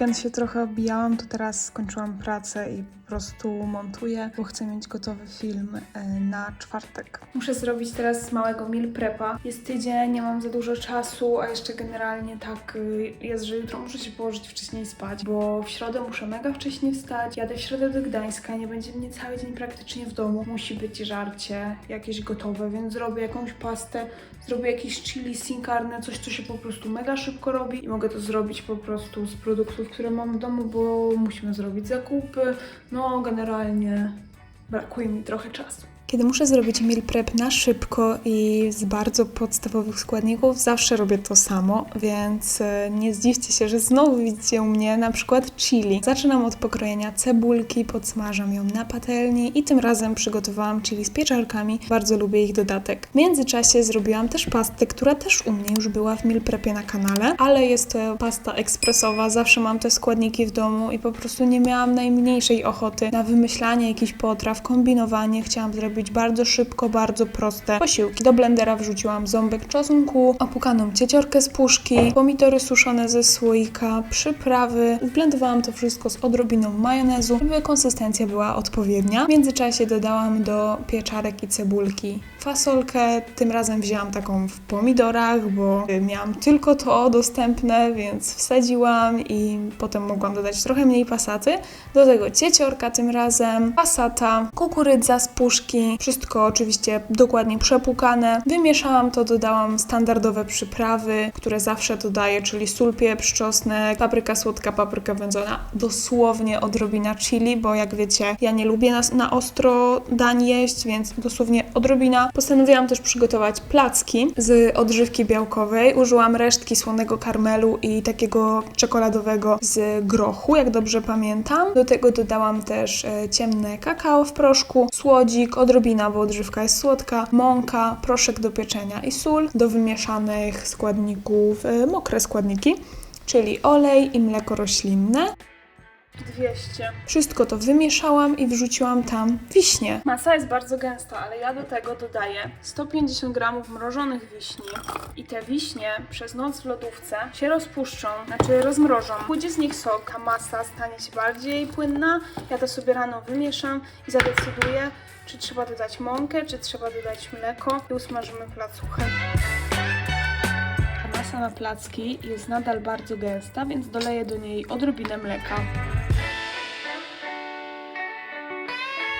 weekend się trochę obijałam, to teraz skończyłam pracę i po prostu montuję, bo chcę mieć gotowy film e, na czwartek. Muszę zrobić teraz małego meal prepa. Jest tydzień, nie mam za dużo czasu, a jeszcze generalnie tak y, jest, że jutro muszę się położyć wcześniej spać, bo w środę muszę mega wcześnie wstać. Jadę w środę do Gdańska, nie będzie mnie cały dzień praktycznie w domu. Musi być żarcie jakieś gotowe, więc zrobię jakąś pastę, zrobię jakieś chili sin carne, coś co się po prostu mega szybko robi i mogę to zrobić po prostu z produktów, które mam w domu, bo musimy zrobić zakupy. No, generalnie brakuje mi trochę czasu. Kiedy muszę zrobić meal prep na szybko i z bardzo podstawowych składników, zawsze robię to samo, więc e, nie zdziwcie się, że znowu widzicie u mnie na przykład chili. Zaczynam od pokrojenia cebulki, podsmażam ją na patelni i tym razem przygotowałam chili z pieczarkami. Bardzo lubię ich dodatek. W międzyczasie zrobiłam też pastę, która też u mnie już była w meal prepie na kanale, ale jest to pasta ekspresowa. Zawsze mam te składniki w domu i po prostu nie miałam najmniejszej ochoty na wymyślanie jakichś potraw, kombinowanie. Chciałam zrobić bardzo szybko, bardzo proste posiłki. Do blendera wrzuciłam ząbek czosnku, opukaną cieciorkę z puszki, pomidory suszone ze słoika, przyprawy. Blendowałam to wszystko z odrobiną majonezu, żeby konsystencja była odpowiednia. W międzyczasie dodałam do pieczarek i cebulki fasolkę. Tym razem wzięłam taką w pomidorach, bo miałam tylko to dostępne, więc wsadziłam i potem mogłam dodać trochę mniej pasaty. Do tego cieciorka tym razem, pasata, kukurydza z puszki, wszystko oczywiście dokładnie przepłukane. Wymieszałam to, dodałam standardowe przyprawy, które zawsze dodaję, czyli sól, pieprz, czosnek, papryka słodka, papryka wędzona, dosłownie odrobina chili, bo jak wiecie, ja nie lubię na, na ostro dań jeść, więc dosłownie odrobina. Postanowiłam też przygotować placki z odżywki białkowej. Użyłam resztki słonego karmelu i takiego czekoladowego z grochu, jak dobrze pamiętam. Do tego dodałam też e, ciemne kakao w proszku, słodzik, odrobina, bo odżywka jest słodka, mąka, proszek do pieczenia i sól. Do wymieszanych składników e, mokre składniki, czyli olej i mleko roślinne. 200. Wszystko to wymieszałam i wrzuciłam tam wiśnie. Masa jest bardzo gęsta, ale ja do tego dodaję 150 gramów mrożonych wiśni. I te wiśnie przez noc w lodówce się rozpuszczą, znaczy rozmrożą. Pójdzie z nich sok, a masa stanie się bardziej płynna. Ja to sobie rano wymieszam i zadecyduję, czy trzeba dodać mąkę, czy trzeba dodać mleko i usmażymy placuchę. Masa na placki jest nadal bardzo gęsta, więc doleję do niej odrobinę mleka.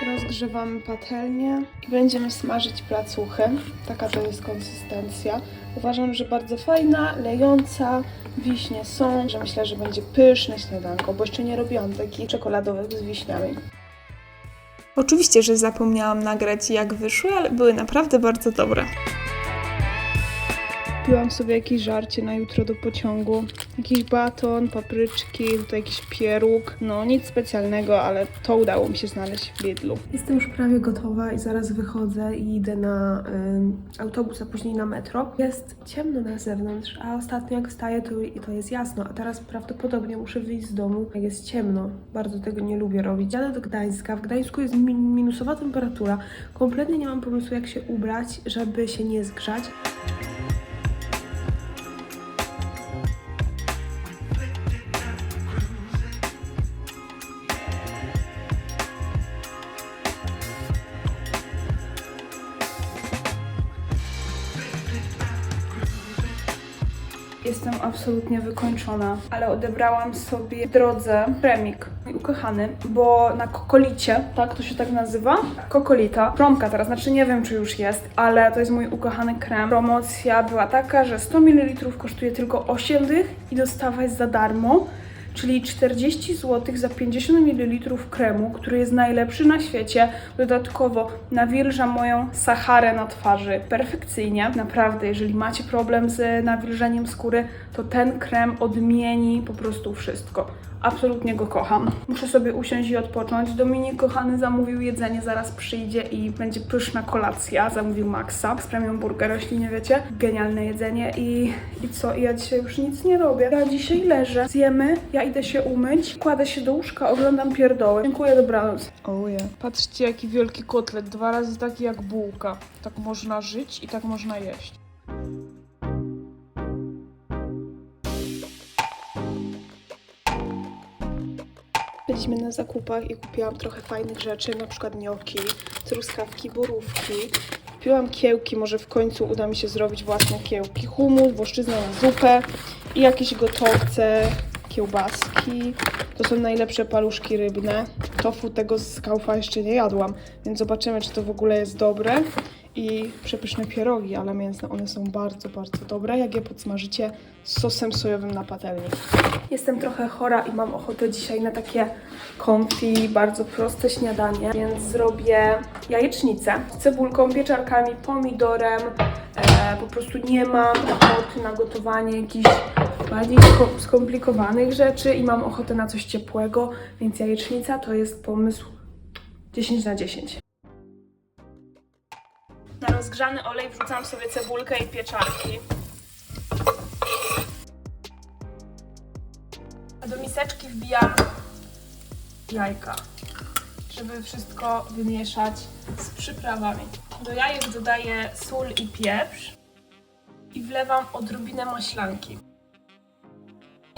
Rozgrzewamy patelnię i będziemy smażyć placuchę. Taka to jest konsystencja. Uważam, że bardzo fajna, lejąca. Wiśnie są, że myślę, że będzie pyszne śniadanko, bo jeszcze nie robiłam takich czekoladowych z wiśniami. Oczywiście, że zapomniałam nagrać jak wyszły, ale były naprawdę bardzo dobre. Kupiłam sobie jakieś żarcie na jutro do pociągu. Jakiś baton, papryczki, tutaj jakiś pieróg. No nic specjalnego, ale to udało mi się znaleźć w Lidlu. Jestem już prawie gotowa i zaraz wychodzę i idę na y, autobus, a później na metro. Jest ciemno na zewnątrz, a ostatnio jak wstaję to, to jest jasno, a teraz prawdopodobnie muszę wyjść z domu, jak jest ciemno. Bardzo tego nie lubię robić. Jadę do Gdańska. W Gdańsku jest mi minusowa temperatura. Kompletnie nie mam pomysłu jak się ubrać, żeby się nie zgrzać. Jestem absolutnie wykończona, ale odebrałam sobie w drodze premik, mój ukochany, bo na kokolicie, tak to się tak nazywa? Kokolita, promka teraz, znaczy nie wiem czy już jest, ale to jest mój ukochany krem. Promocja była taka, że 100 ml kosztuje tylko 8 dych i dostawa jest za darmo. Czyli 40 zł za 50 ml kremu, który jest najlepszy na świecie. Dodatkowo nawilża moją Saharę na twarzy perfekcyjnie. Naprawdę, jeżeli macie problem z nawilżeniem skóry, to ten krem odmieni po prostu wszystko. Absolutnie go kocham. Muszę sobie usiąść i odpocząć. Dominik kochany zamówił jedzenie, zaraz przyjdzie i będzie pyszna kolacja. Zamówił Maxa z premium burger, jeśli nie wiecie. Genialne jedzenie i, i co? Ja dzisiaj już nic nie robię. Ja dzisiaj leżę, zjemy, ja idę się umyć, kładę się do łóżka, oglądam pierdoły. Dziękuję, dobranoc. Oh yeah. Patrzcie, jaki wielki kotlet, dwa razy taki jak bułka. Tak można żyć i tak można jeść. Byliśmy na zakupach i kupiłam trochę fajnych rzeczy, na przykład gnocchi, truskawki, borówki. Kupiłam kiełki, może w końcu uda mi się zrobić własne kiełki. Humus, włoszczyzna na zupę i jakieś gotowce, kiełbaski. To są najlepsze paluszki rybne. Tofu tego z kaufa jeszcze nie jadłam, więc zobaczymy, czy to w ogóle jest dobre. I przepyszne pierogi, ale mięsne, one są bardzo, bardzo dobre, jak je podsmażycie sosem sojowym na patelni. Jestem trochę chora i mam ochotę dzisiaj na takie comfy, bardzo proste śniadanie, więc zrobię jajecznicę z cebulką, pieczarkami, pomidorem. E, po prostu nie mam ochoty na gotowanie jakichś bardziej sko- skomplikowanych rzeczy i mam ochotę na coś ciepłego, więc jajecznica to jest pomysł 10 na 10. Na rozgrzany olej wrzucam sobie cebulkę i pieczarki. A do miseczki wbijam jajka, żeby wszystko wymieszać z przyprawami. Do jajek dodaję sól i pieprz i wlewam odrobinę maślanki.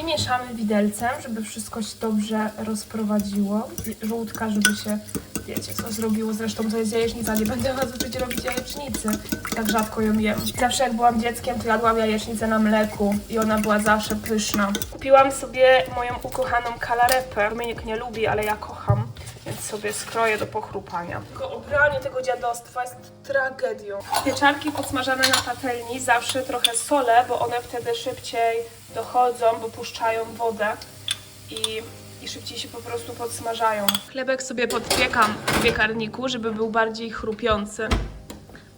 Mieszamy widelcem, żeby wszystko się dobrze rozprowadziło. Żółtka, żeby się, wiecie, co zrobiło. Zresztą to jest jajecznica, nie będę was uczyć robić jajecznicy. Tak rzadko ją jem. Zawsze jak byłam dzieckiem, to jadłam jajecznicę na mleku i ona była zawsze pyszna. Kupiłam sobie moją ukochaną kalarepę. Dominik nie lubi, ale ja kocham. Więc sobie skroję do pochrupania. Tylko obranie tego dziadostwa jest tragedią. Pieczarki podsmażane na patelni zawsze trochę solę, bo one wtedy szybciej dochodzą, bo puszczają wodę i, i szybciej się po prostu podsmażają. Chlebek sobie podpiekam w piekarniku, żeby był bardziej chrupiący.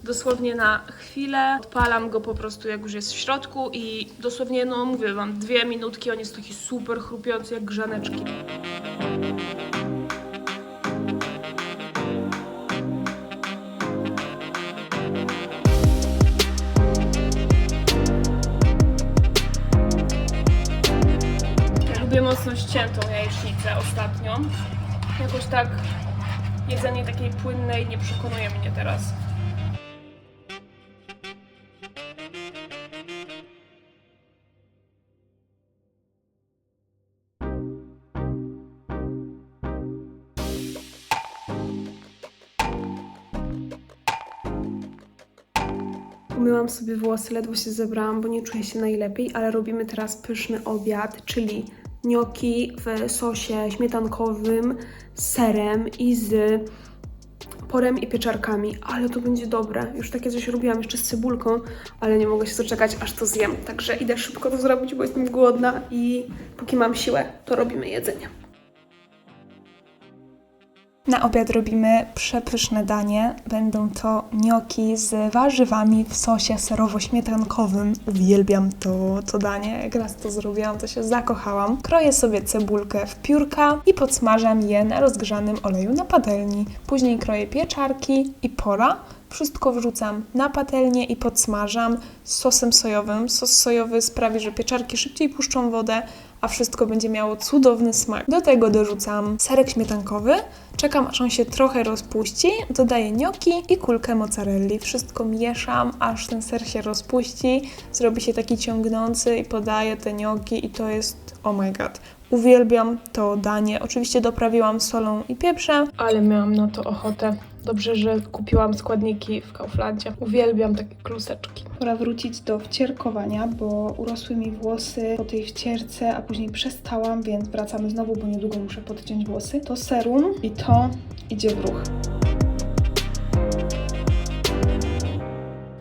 Dosłownie na chwilę odpalam go po prostu jak już jest w środku i dosłownie, no mówię wam, dwie minutki, on jest taki super chrupiący jak grzaneczki. Mocno ściętą jajecznicę ostatnio. Jakoś tak jedzenie takiej płynnej nie przekonuje mnie teraz. Umyłam sobie włosy, ledwo się zebrałam, bo nie czuję się najlepiej, ale robimy teraz pyszny obiad, czyli gnocchi w sosie śmietankowym, z serem i z porem i pieczarkami, ale to będzie dobre. Już takie coś robiłam jeszcze z cebulką, ale nie mogę się doczekać, aż to zjem. Także idę szybko to zrobić, bo jestem głodna i póki mam siłę, to robimy jedzenie. Na obiad robimy przepyszne danie. Będą to gnocchi z warzywami w sosie serowo-śmietankowym. Uwielbiam to, to danie. Jak raz to zrobiłam, to się zakochałam. Kroję sobie cebulkę w piórka i podsmażam je na rozgrzanym oleju na patelni. Później kroję pieczarki i pora. Wszystko wrzucam na patelnię i podsmażam sosem sojowym. Sos sojowy sprawi, że pieczarki szybciej puszczą wodę, a wszystko będzie miało cudowny smak. Do tego dorzucam serek śmietankowy, czekam aż on się trochę rozpuści, dodaję gnocchi i kulkę mozzarelli. Wszystko mieszam, aż ten ser się rozpuści, zrobi się taki ciągnący i podaję te gnocchi i to jest oh my god. Uwielbiam to danie. Oczywiście doprawiłam solą i pieprzem, ale miałam na to ochotę. Dobrze, że kupiłam składniki w Kauflandzie. Uwielbiam takie kluseczki. Pora wrócić do wcierkowania, bo urosły mi włosy po tej wcierce, a później przestałam, więc wracamy znowu, bo niedługo muszę podciąć włosy. To serum i to idzie w ruch.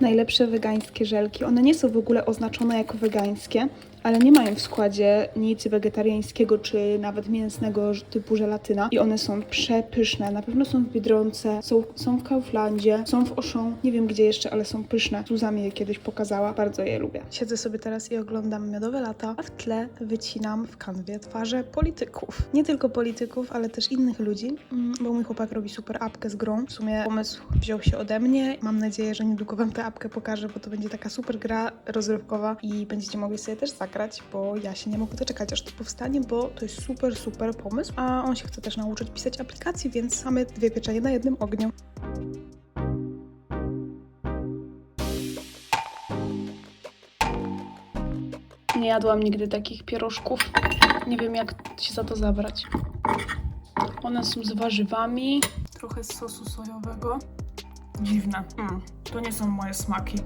Najlepsze wegańskie żelki. One nie są w ogóle oznaczone jako wegańskie, ale nie mają w składzie nic wegetariańskiego czy nawet mięsnego typu żelatyna i one są przepyszne. Na pewno są w Biedronce, są, są w Kauflandzie, są w Auchan, nie wiem gdzie jeszcze, ale są pyszne. Zuza mi je kiedyś pokazała, bardzo je lubię. Siedzę sobie teraz i oglądam Miodowe Lata, a w tle wycinam w kanwie twarze polityków. Nie tylko polityków, ale też innych ludzi, mm, bo mój chłopak robi super apkę z grą. W sumie pomysł wziął się ode mnie. Mam nadzieję, że niedługo Wam tę apkę pokażę, bo to będzie taka super gra rozrywkowa i będziecie mogli sobie też zagrać, bo ja się nie mogę doczekać, aż to powstanie, bo to jest super, super pomysł. A on się chce też nauczyć pisać aplikacji, więc mamy dwie pieczenie na jednym ogniu. Nie jadłam nigdy takich pierożków. Nie wiem, jak się za to zabrać. One są z warzywami. Trochę sosu sojowego. Dziwne. Mm, to nie są moje smaki.